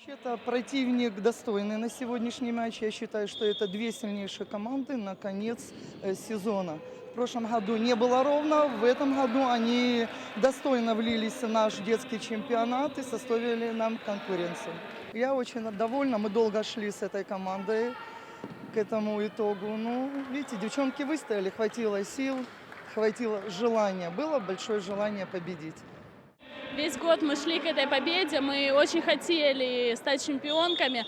Вообще-то противник достойный на сегодняшний матч. Я считаю, что это две сильнейшие команды на конец э, сезона. В прошлом году не было ровно, в этом году они достойно влились в наш детский чемпионат и составили нам конкуренцию. Я очень довольна, мы долго шли с этой командой к этому итогу. Ну, видите, девчонки выстояли, хватило сил, хватило желания, было большое желание победить. Весь год мы шли к этой победе, мы очень хотели стать чемпионками,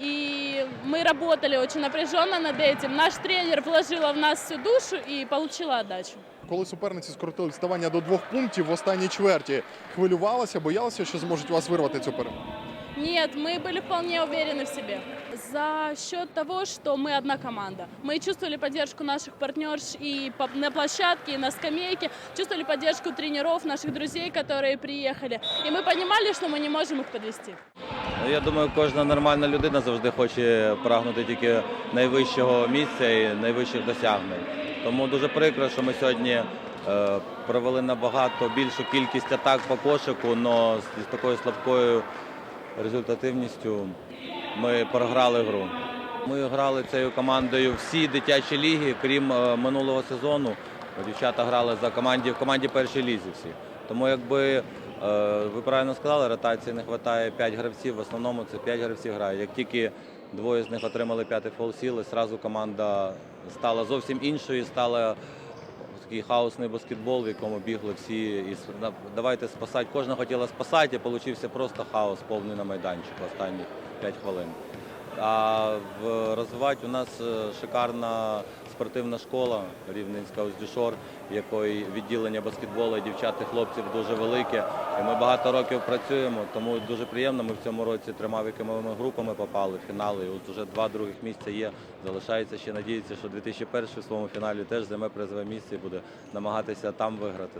и мы работали очень напряженно над этим. Наш тренер вложила в нас всю душу и получила отдачу. Коли суперниці скоротили відставання до двох пунктів в останній чверті, хвилювалася, боялася, що зможуть у вас вирвати цю перемогу. Нет, мы были вполне уверены в себе. За счет того, что мы одна команда. Мы чувствовали поддержку наших партнерш и по- на площадке, и на скамейке. Чувствовали поддержку тренеров, наших друзей, которые приехали. И мы понимали, что мы не можем их подвести. Ну, Я думаю, кожна нормальна людина завжди хоче прагнути тільки найвищого місця і найвищих досягнень. Тому дуже прикро, що ми сьогодні е, провели набагато більшу кількість атак по кошику, але з, з такою слабкою результативністю ми програли гру. Ми грали цією командою всі дитячі ліги, крім е, минулого сезону. Дівчата грали за команді в команді першій лізі всі. Тому якби е, ви правильно сказали, ротації не вистачає 5 гравців. В основному це 5 гравців грають. Як тільки двоє з них отримали п'ятий фол сіли, зразу команда стала зовсім іншою, стала такий хаосний баскетбол, в якому бігли всі і давайте спасати. Кожна хотіла спасати, і вийшов просто хаос повний на майданчику останні 5 хвилин. А розвивати у нас е, шикарна спортивна школа Рівненська Оздюшор, якої відділення баскетболу і дівчат і хлопців дуже велике. І ми багато років працюємо, тому дуже приємно. Ми в цьому році трьома віковими групами попали в фінали. І от вже два других місця є. Залишається ще надіятися, що 2001 в своєму фіналі теж займе призове місце і буде намагатися там виграти.